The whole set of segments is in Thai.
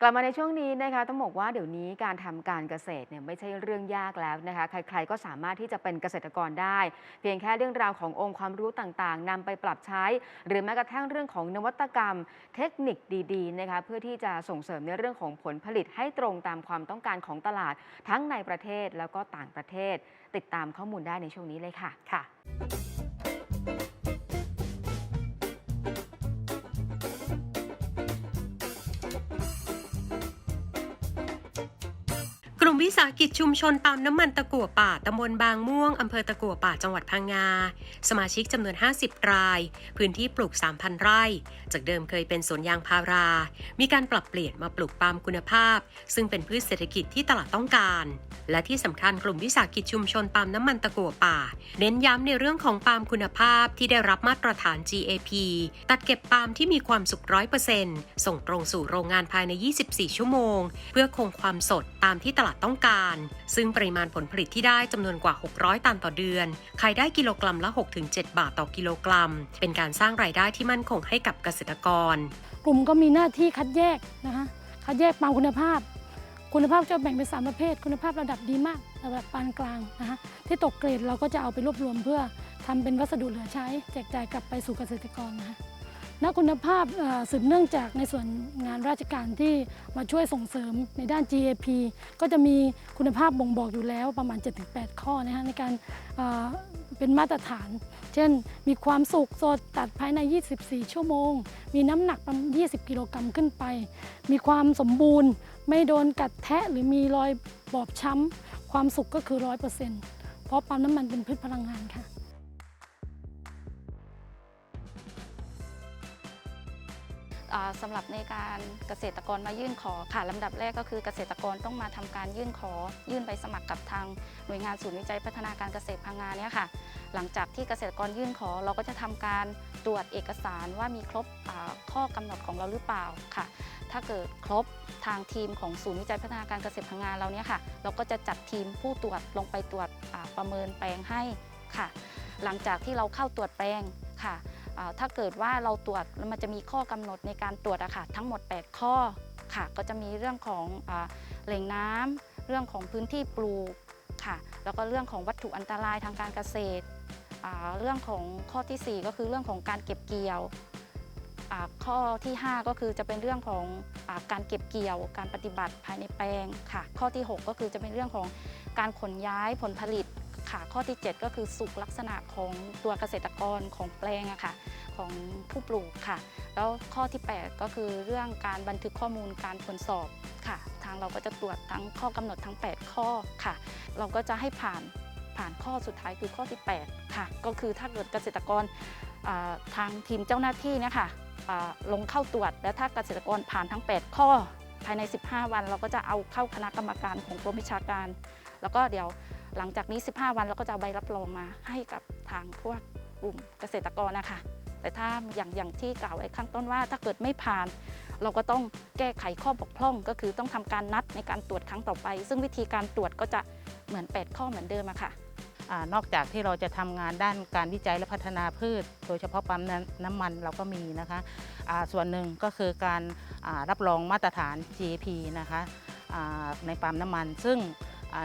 กลับมาในช่วงนี้นะคะต้องบอกว่าเดี๋ยวนี้การทำการเกษตรเนี่ยไม่ใช่เรื่องยากแล้วนะคะ ใครๆก็สามารถที่จะเป็นเกษตรกรได้ เพียงแค่เรื่องราวขององค์ความรู้ต่างๆนำไปปรับใช้ หรือแม้กระทั่งเรื่องของนวัตกรรม เทคนิคดีๆนะคะเพื่อที่จะส่งเสริมในเรื่องของผลผลิตให้ตรงตามความต้องการของตลาด ทั้งในประเทศแล้วก็ต่างประเทศ ติดตามข้อมูลได้ในช่วงนี้เลยค่ะค่ะ มวิสาหกิจชุมชนปาล์มน้ำมันตะกั่วป่าตำบลบางม่วงอำเภอตะกั่วป่าจังหวัดพังงา สมาชิกจำนวน 50 ราย พื้นที่ปลูก 3,000 ไร่ จากเดิมเคยเป็นสวนยางพารา มีการปรับเปลี่ยนมาปลูกปาล์มคุณภาพ ซึ่งเป็นพืชเศรษฐกิจที่ตลาดต้องการ และที่สำคัญกลุ่มวิสาหกิจชุมชนปาล์มน้ำมันตะกั่วป่า เน้นย้ำในเรื่องของปาล์มคุณภาพที่ได้รับมาตรฐาน GAP ตัดเก็บปาล์มที่มีความสุกร้อยเปอร์เซ็นต์ส่งตรงสู่โรงงานภายใน 24 ชั่วโมง เพื่อคงความสดตามที่ตลาดต้องการ ซึ่งปริมาณผลผลิตที่ได้จำนวนกว่า 600 ตันต่อเดือน ขายได้กิโลกรัมละ 6-7 บาทต่อกิโลกรัม เป็นการสร้างรายได้ที่มั่นคงให้กับเกษตรกร กลุ่มก็มีหน้าที่คัดแยกนะคะ คัดแยกปามคุณภาพ คุณภาพจะแบ่งเป็นสามประเภท คุณภาพระดับดีมาก ระดับปานกลางนะคะที่ตกเกรดเราก็จะเอาไปรวบรวมเพื่อทำเป็นวัสดุเหลือใช้ แจกจ่ายกลับไปสู่เกษตรกรนะคะ นักคุณภาพสืบเนื่องจากในส่วนงานราชการที่มาช่วยส่งเสริมในด้าน GAP ก็จะมีคุณภาพบ่งบอกอยู่แล้วประมาณ 7-8 ข้อนะคะในการเอ่อเป็นมาตรฐาน เช่น มีความสุกสดตัดภายใน 24 ชั่วโมง มีน้ำหนักประมาณ 20 กิโลกรัมขึ้นไป มีความสมบูรณ์ ไม่โดนกัดแทะหรือมีรอยบอบช้ำ ความสุกก็คือ 100%เพราะปั๊มน้ำมันเป็นพืชพลังงานค่ะ สำหรับในการเกษตรกรมายื่นขอค่ะลำดับแรกก็คือเกษตรกรต้องมาทำการยื่นขอ ยื่นใบสมัครกับทางหน่วยงานศูนย์วิจัยพัฒนาการเกษตรพังงานเนี่ยค่ะ หลังจากที่เกษตรกรยื่นขอเราก็จะทำการตรวจเอกสารว่ามีครบข้อกำหนดของเราหรือเปล่าค่ะ ถ้าเกิดครบทางทีมของศูนย์วิจัยพัฒนาการเกษตรพังงานเราเนี่ยค่ะ เราก็จะจัดทีมผู้ตรวจลงไปตรวจประเมินแปลงให้ค่ะ หลังจากที่เราเข้าตรวจแปลงค่ะ ถ้าเกิดว่าเราตรวจมันจะมีข้อกำหนดในการตรวจอะค่ะทั้งหมด 8 ข้อค่ะ ก็จะมีเรื่องของแหล่งน้ำเรื่องของพื้นที่ปลูกค่ะแล้วก็เรื่องของวัตถุอันตรายทางการเกษตร เรื่องของข้อทีสี่ 4 ก็คือเรื่องของการเก็บเกี่ยว ข้อที่ 5 ก็คือจะเป็นเรื่องของอการเก็บเกี่ยว การปฏิบัติภายในแปลงค่ะ ข้อที่ 6 ก็คือจะเป็นเรื่องของการขนย้ายผลผลิต ค่ะ ข้อที่ 7 ก็คือสุขลักษณะของตัวเกษตรกรของแปลงอะค่ะของผู้ปลูกค่ะ แล้วข้อที่ 8 ก็คือเรื่องการบันทึกข้อมูลการผลสอบค่ะ ทางเราก็จะตรวจทั้งข้อกำหนดทั้ง 8 ข้อค่ะ เราก็จะให้ผ่านผ่านข้อสุดท้ายคือข้อที่ 8 ค่ะ ก็คือถ้าเกิดเกษตรกรทางทีมเจ้าหน้าที่เนี่ยค่ะลงเข้าตรวจ แล้วถ้าเกษตรกรผ่านทั้ง 8 ข้อภายใน 15 วัน เราก็จะเอาเข้าคณะกรรมการของกรมวิชาการ แล้วก็เดี๋ยว หลังจากนี้ 15 วันเราก็จะเอาใบรับรองมาให้กับทางพวกกลุ่มเกษตรกรนะคะ แต่ถ้าอย่างอย่างที่กล่าวไว้ข้างต้นว่า ถ้าเกิดไม่ผ่าน เราก็ต้องแก้ไขข้อบกพร่อง ก็คือต้องทำการนัดในการตรวจครั้งต่อไป ซึ่งวิธีการตรวจก็จะเหมือน 8 ข้อเหมือนเดิมอะค่ะอนอกจากที่เราจะทำงานด้านการวิจัยและพัฒนาพืช โดยเฉพาะปั๊มน้ำน้ำมันเราก็มีนะคะอ่าส่วนหนึ่งก็คือการรับรองมาตรฐาน GAP นะคะในปั๊มน้ำมัน ซึ่ง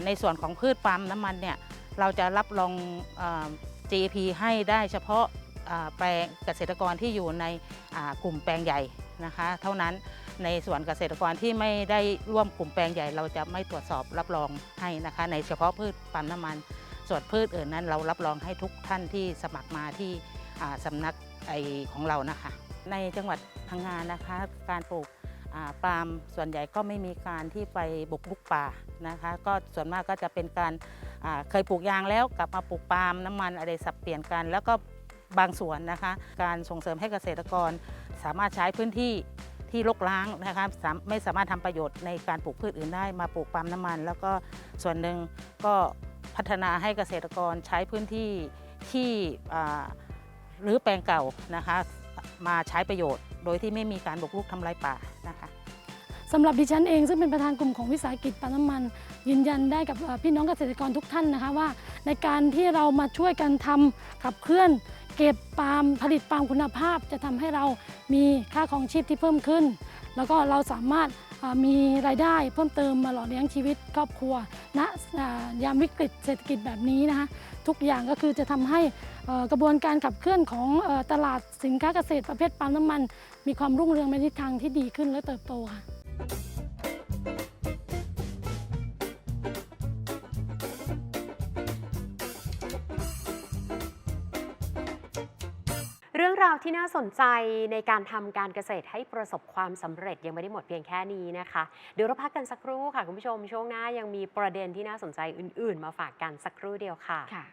ในส่วนของพืชปั๊มน้ำมันเนี่ยเราจะรับรอง GAP ให้ได้เฉพาะแปลงเกษตรกรที่อยู่ในกลุ่มแปลงใหญ่นะคะ เท่านั้นในส่วนเกษตรกรที่ไม่ได้ร่วมกลุ่มแปลงใหญ่ เราจะไม่ตรวจสอบรับรองให้นะคะ ในเฉพาะพืชปั๊มน้ำมัน ส่วนพืชอื่นนั้น เรารับรองให้ทุกท่านที่สมัครมาที่อ่าสำนักไอของเรานะคะ ในจังหวัดพังงานนะคะ การปลูก ปาล์มส่วนใหญ่ก็ไม่มีการที่ไปบุกรุกป่านะคะ ก็ส่วนมากก็จะเป็นการเคยปลูกยางแล้วกลับมาปลูกปาล์มน้ำมันอะไรสับเปลี่ยนกัน แล้วก็บางส่วนนะคะ การส่งเสริมให้เกษตรกร สามารถใช้พื้นที่ที่รกร้างนะคะไม่สามารถทำประโยชน์ในการปลูกพืชอื่นได้มาปลูกปาล์มน้ำมัน แล้วก็ส่วนหนึ่งก็พัฒนาให้เกษตรกรใช้พื้นที่ที่หรือแปลงเก่านะคะมาใช้ประโยชน์ โดยที่ไม่มีการบุกรุกทำลายป่านะคะสำหรับดิฉันเองซึ่งเป็นประธานกลุ่มของวิสาหกิจปาล์มน้ำมัน ยืนยันได้กับพี่น้องเกษตรกรทุกท่านนะคะว่า ในการที่เรามาช่วยกันทำขับเคลื่อน เก็บปาล์มผลิตปาล์มคุณภาพ จะทำให้เรามีค่าของชีพที่เพิ่มขึ้น แล้วก็เราสามารถมีรายได้เพิ่มเติมมาหล่อเลี้ยงชีวิตครอบครัว ณยามวิกฤตเศรษฐกิจแบบนี้นะคะทุกอย่างก็คือจะทำให้กระบวนการขับเคลื่อนของตลาดสินค้าเกษตรประเภทปาล์มน้ำมัน มีความรุ่งเรืองในทิศทางที่ดีขึ้นและเติบโตค่ะ ราวที่น่าสนใจในการทำการเกษตรให้ประสบความสำเร็จยังไม่ได้หมดเพียงแค่นี้นะคะ เดี๋ยวเราพักกันสักครู่ค่ะคุณผู้ชมช่วงหน้ายังมีประเด็นที่น่าสนใจอื่น ๆ มาฝากกันสักครู่เดียวค่ะ ค่ะ